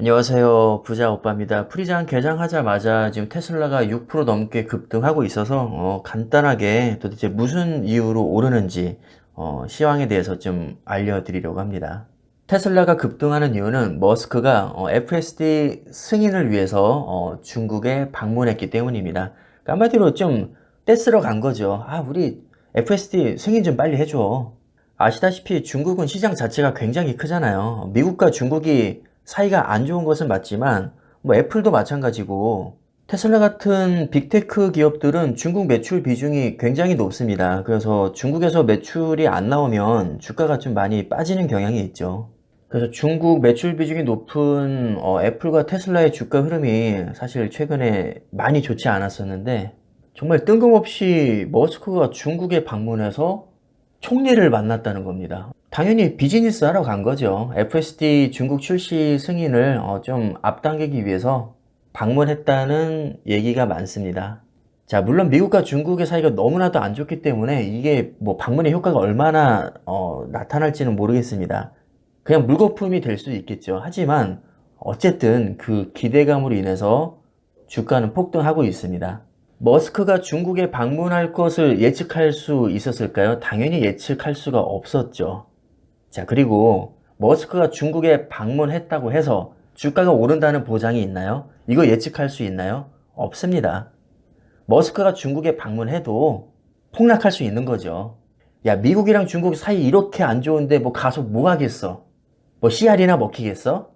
안녕하세요. 부자 오빠입니다. 프리장 개장하자마자 지금 테슬라가 6% 넘게 급등하고 있어서 어, 간단하게 도대체 무슨 이유로 오르는지 어, 시황에 대해서 좀 알려드리려고 합니다. 테슬라가 급등하는 이유는 머스크가 어, FSD 승인을 위해서 어, 중국에 방문했기 때문입니다. 그러니까 한마디로 좀 떼쓰러 간 거죠. 아, 우리 FSD 승인 좀 빨리 해줘. 아시다시피 중국은 시장 자체가 굉장히 크잖아요. 미국과 중국이 사이가 안 좋은 것은 맞지만 뭐 애플도 마찬가지고 테슬라 같은 빅테크 기업들은 중국 매출 비중이 굉장히 높습니다. 그래서 중국에서 매출이 안 나오면 주가가 좀 많이 빠지는 경향이 있죠. 그래서 중국 매출 비중이 높은 어, 애플과 테슬라의 주가 흐름이 사실 최근에 많이 좋지 않았었는데 정말 뜬금없이 머스크가 중국에 방문해서 총리를 만났다는 겁니다. 당연히 비즈니스 하러 간 거죠. FSD 중국 출시 승인을 어, 좀 앞당기기 위해서 방문했다는 얘기가 많습니다. 자, 물론 미국과 중국의 사이가 너무나도 안 좋기 때문에 이게 뭐 방문의 효과가 얼마나 어, 나타날지는 모르겠습니다. 그냥 물거품이 될 수도 있겠죠. 하지만 어쨌든 그 기대감으로 인해서 주가는 폭등하고 있습니다. 머스크가 중국에 방문할 것을 예측할 수 있었을까요? 당연히 예측할 수가 없었죠. 자, 그리고 머스크가 중국에 방문했다고 해서 주가가 오른다는 보장이 있나요? 이거 예측할 수 있나요? 없습니다. 머스크가 중국에 방문해도 폭락할 수 있는 거죠. 야, 미국이랑 중국 사이 이렇게 안 좋은데 뭐 가서 뭐 하겠어? 뭐 씨알이나 먹히겠어?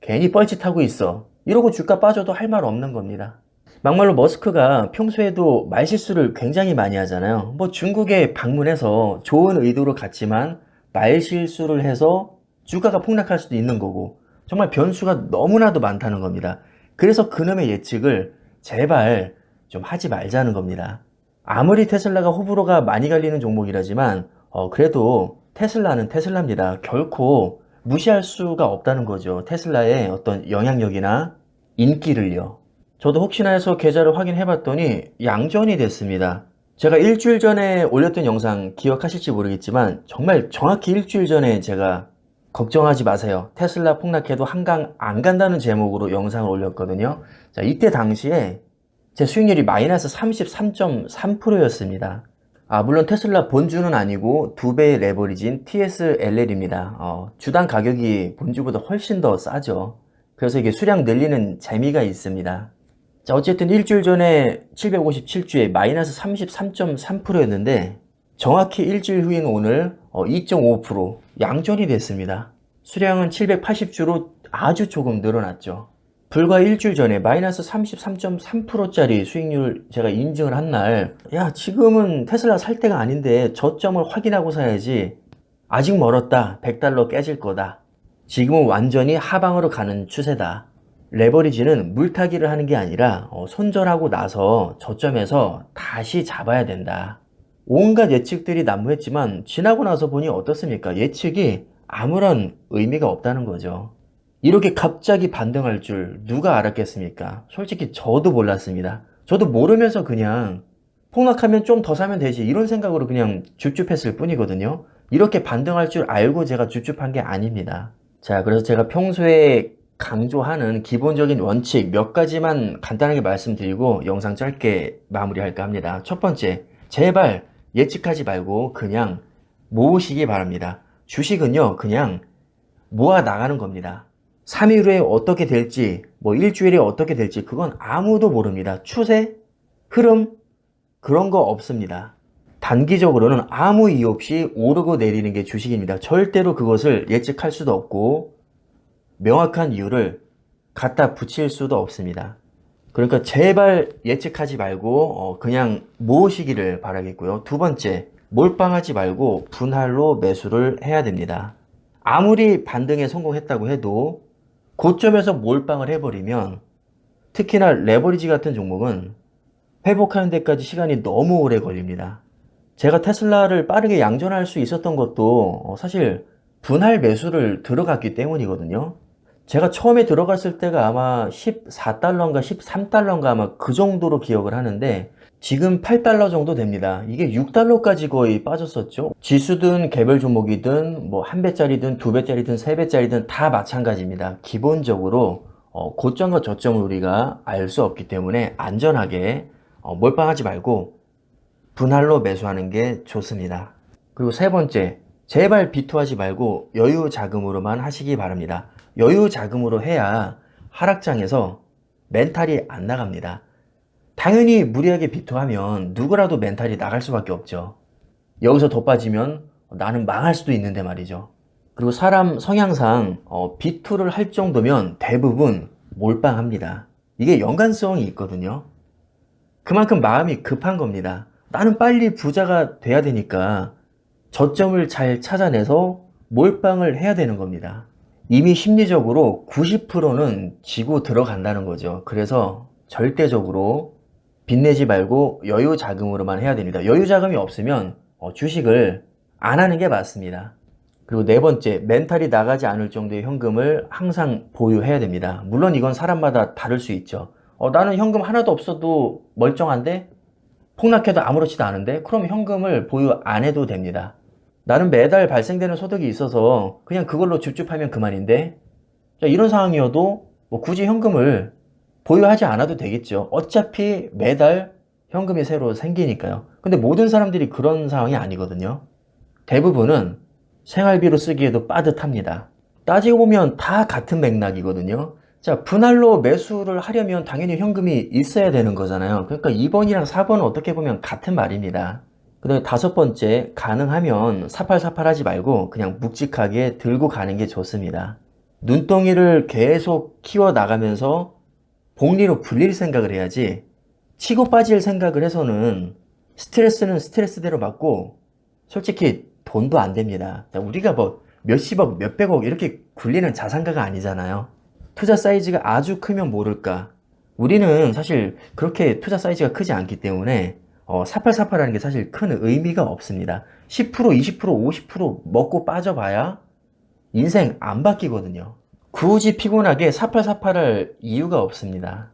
괜히 뻘짓하고 있어. 이러고 주가 빠져도 할 말 없는 겁니다. 막말로 머스크가 평소에도 말실수를 굉장히 많이 하잖아요. 뭐 중국에 방문해서 좋은 의도로 갔지만 말실수를 해서 주가가 폭락할 수도 있는 거고 정말 변수가 너무나도 많다는 겁니다. 그래서 그놈의 예측을 제발 좀 하지 말자는 겁니다. 아무리 테슬라가 호불호가 많이 갈리는 종목이라지만 어, 그래도 테슬라는 테슬라입니다. 결코 무시할 수가 없다는 거죠. 테슬라의 어떤 영향력이나 인기를요. 저도 혹시나 해서 계좌를 확인해 봤더니 양전이 됐습니다. 제가 일주일 전에 올렸던 영상 기억하실지 모르겠지만 정말 정확히 일주일 전에 제가 걱정하지 마세요. 테슬라 폭락해도 한강 안 간다는 제목으로 영상을 올렸거든요. 자, 이때 당시에 제 수익률이 마이너스 33.3%였습니다. 아, 물론 테슬라 본주는 아니고 두 배의 레버리지인 TSLL입니다. 어, 주당 가격이 본주보다 훨씬 더 싸죠. 그래서 이게 수량 늘리는 재미가 있습니다. 자, 어쨌든 일주일 전에 757주에 마이너스 33.3%였는데 정확히 일주일 후인 오늘 2.5% 양전이 됐습니다. 수량은 780주로 아주 조금 늘어났죠. 불과 일주일 전에 마이너스 33.3%짜리 수익률 제가 인증을 한 날, 야, 지금은 테슬라 살 때가 아닌데 저점을 확인하고 사야지. 아직 멀었다. 100달러 깨질 거다. 지금은 완전히 하방으로 가는 추세다. 레버리지는 물타기를 하는 게 아니라 어, 손절하고 나서 저점에서 다시 잡아야 된다. 온갖 예측들이 난무했지만 지나고 나서 보니 어떻습니까? 예측이 아무런 의미가 없다는 거죠. 이렇게 갑자기 반등할 줄 누가 알았겠습니까? 솔직히 저도 몰랐습니다. 저도 모르면서 그냥 폭락하면 좀 더 사면 되지 이런 생각으로 그냥 줍줍했을 뿐이거든요. 이렇게 반등할 줄 알고 제가 줍줍한 게 아닙니다. 자, 그래서 제가 평소에 강조하는 기본적인 원칙 몇 가지만 간단하게 말씀드리고 영상 짧게 마무리할까 합니다. 첫 번째, 제발 예측하지 말고 그냥 모으시기 바랍니다. 주식은요, 그냥 모아 나가는 겁니다. 3일 후에 어떻게 될지, 뭐 일주일에 어떻게 될지, 그건 아무도 모릅니다. 추세, 흐름, 그런 거 없습니다. 단기적으로는 아무 이유 없이 오르고 내리는 게 주식입니다. 절대로 그것을 예측할 수도 없고, 명확한 이유를 갖다 붙일 수도 없습니다. 그러니까 제발 예측하지 말고 어, 그냥 모으시기를 바라겠고요. 두 번째, 몰빵하지 말고 분할로 매수를 해야 됩니다. 아무리 반등에 성공했다고 해도 고점에서 몰빵을 해버리면 특히나 레버리지 같은 종목은 회복하는 데까지 시간이 너무 오래 걸립니다. 제가 테슬라를 빠르게 양전할 수 있었던 것도 어, 사실 분할 매수를 들어갔기 때문이거든요. 제가 처음에 들어갔을 때가 아마 14달러인가 13달러인가 아마 그 정도로 기억을 하는데 지금 8달러 정도 됩니다. 이게 6달러까지 거의 빠졌었죠. 지수든 개별 종목이든 뭐 한 배짜리든 두 배짜리든 세 배짜리든 다 마찬가지입니다. 기본적으로 어, 고점과 저점을 우리가 알 수 없기 때문에 안전하게 어, 몰빵하지 말고 분할로 매수하는 게 좋습니다. 그리고 세 번째, 제발 비투하지 말고 여유 자금으로만 하시기 바랍니다. 여유 자금으로 해야 하락장에서 멘탈이 안 나갑니다. 당연히 무리하게 비투하면 누구라도 멘탈이 나갈 수밖에 없죠. 여기서 더 빠지면 나는 망할 수도 있는데 말이죠. 그리고 사람 성향상 어, 비투를 할 정도면 대부분 몰빵합니다. 이게 연관성이 있거든요. 그만큼 마음이 급한 겁니다. 나는 빨리 부자가 돼야 되니까 저점을 잘 찾아내서 몰빵을 해야 되는 겁니다. 이미 심리적으로 90%는 지고 들어간다는 거죠. 그래서 절대적으로 빚내지 말고 여유 자금으로만 해야 됩니다. 여유 자금이 없으면 어, 주식을 안 하는 게 맞습니다. 그리고 네 번째, 멘탈이 나가지 않을 정도의 현금을 항상 보유해야 됩니다. 물론 이건 사람마다 다를 수 있죠. 어, 나는 현금 하나도 없어도 멀쩡한데? 폭락해도 아무렇지도 않은데? 그럼 현금을 보유 안 해도 됩니다. 나는 매달 발생되는 소득이 있어서 그냥 그걸로 줍줍하면 그만인데? 자, 이런 상황이어도 뭐 굳이 현금을 보유하지 않아도 되겠죠. 어차피 매달 현금이 새로 생기니까요. 근데 모든 사람들이 그런 상황이 아니거든요. 대부분은 생활비로 쓰기에도 빠듯합니다. 따지고 보면 다 같은 맥락이거든요. 자, 분할로 매수를 하려면 당연히 현금이 있어야 되는 거잖아요. 그러니까 2번이랑 4번은 어떻게 보면 같은 말입니다. 그 다음에 다섯 번째, 가능하면 사팔사팔 하지 말고 그냥 묵직하게 들고 가는 게 좋습니다. 눈덩이를 계속 키워 나가면서 복리로 불릴 생각을 해야지 치고 빠질 생각을 해서는 스트레스는 스트레스대로 받고 솔직히 돈도 안 됩니다. 자, 우리가 뭐 몇십억, 몇백억 이렇게 굴리는 자산가가 아니잖아요. 투자 사이즈가 아주 크면 모를까. 우리는 사실 그렇게 투자 사이즈가 크지 않기 때문에 어, 사팔사팔하는 게 사실 큰 의미가 없습니다. 10%, 20%, 50% 먹고 빠져봐야 인생 안 바뀌거든요. 굳이 피곤하게 사팔사팔할 이유가 없습니다.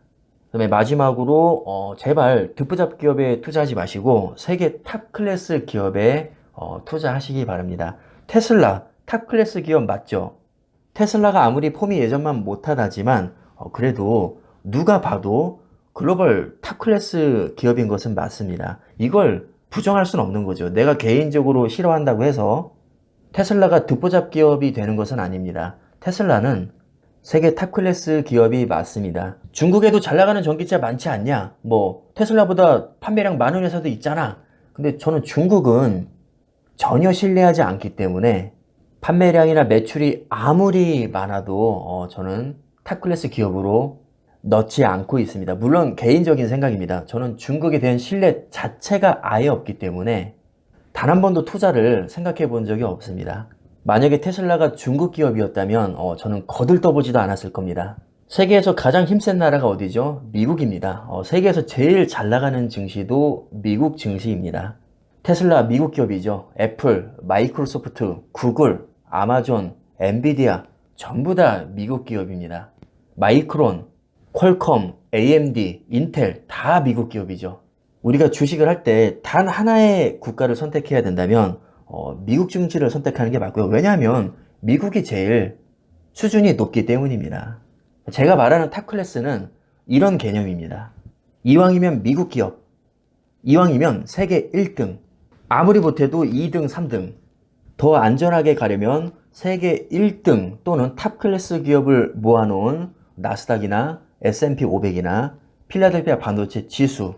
그다음에 마지막으로 어, 제발 듣부잡 기업에 투자하지 마시고 세계 탑 클래스 기업에 어, 투자하시기 바랍니다. 테슬라 탑 클래스 기업 맞죠? 테슬라가 아무리 폼이 예전만 못하다지만 어, 그래도 누가 봐도 글로벌 탑 클래스 기업인 것은 맞습니다. 이걸 부정할 수는 없는 거죠. 내가 개인적으로 싫어한다고 해서 테슬라가 듣보잡 기업이 되는 것은 아닙니다. 테슬라는 세계 탑 클래스 기업이 맞습니다. 중국에도 잘 나가는 전기차 많지 않냐? 뭐 테슬라보다 판매량 많은 회사도 있잖아. 근데 저는 중국은 전혀 신뢰하지 않기 때문에 판매량이나 매출이 아무리 많아도 어, 저는 탑 클래스 기업으로 넣지 않고 있습니다. 물론 개인적인 생각입니다. 저는 중국에 대한 신뢰 자체가 아예 없기 때문에 단 한 번도 투자를 생각해 본 적이 없습니다. 만약에 테슬라가 중국 기업이었다면 어, 저는 거들떠보지도 않았을 겁니다. 세계에서 가장 힘센 나라가 어디죠? 미국입니다. 어, 세계에서 제일 잘 나가는 증시도 미국 증시입니다. 테슬라 미국 기업이죠. 애플, 마이크로소프트, 구글, 아마존, 엔비디아 전부 다 미국 기업입니다. 마이크론, 퀄컴, AMD, 인텔 다 미국 기업이죠. 우리가 주식을 할 때 단 하나의 국가를 선택해야 된다면 어, 미국 증시를 선택하는 게 맞고요. 왜냐하면 미국이 제일 수준이 높기 때문입니다. 제가 말하는 탑 클래스는 이런 개념입니다. 이왕이면 미국 기업, 이왕이면 세계 1등, 아무리 못해도 2등, 3등, 더 안전하게 가려면 세계 1등 또는 탑 클래스 기업을 모아놓은 나스닥이나 S&P 500이나 필라델피아 반도체 지수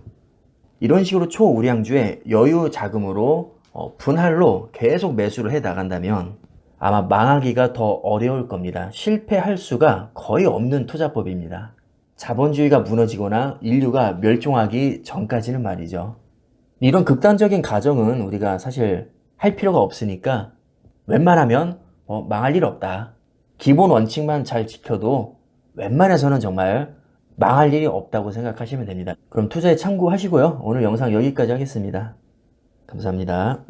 이런 식으로 초우량주에 여유 자금으로 어, 분할로 계속 매수를 해 나간다면 아마 망하기가 더 어려울 겁니다. 실패할 수가 거의 없는 투자법입니다. 자본주의가 무너지거나 인류가 멸종하기 전까지는 말이죠. 이런 극단적인 가정은 우리가 사실 할 필요가 없으니까 웬만하면 어, 망할 일 없다. 기본 원칙만 잘 지켜도 웬만해서는 정말 망할 일이 없다고 생각하시면 됩니다. 그럼 투자에 참고하시고요. 오늘 영상 여기까지 하겠습니다. 감사합니다.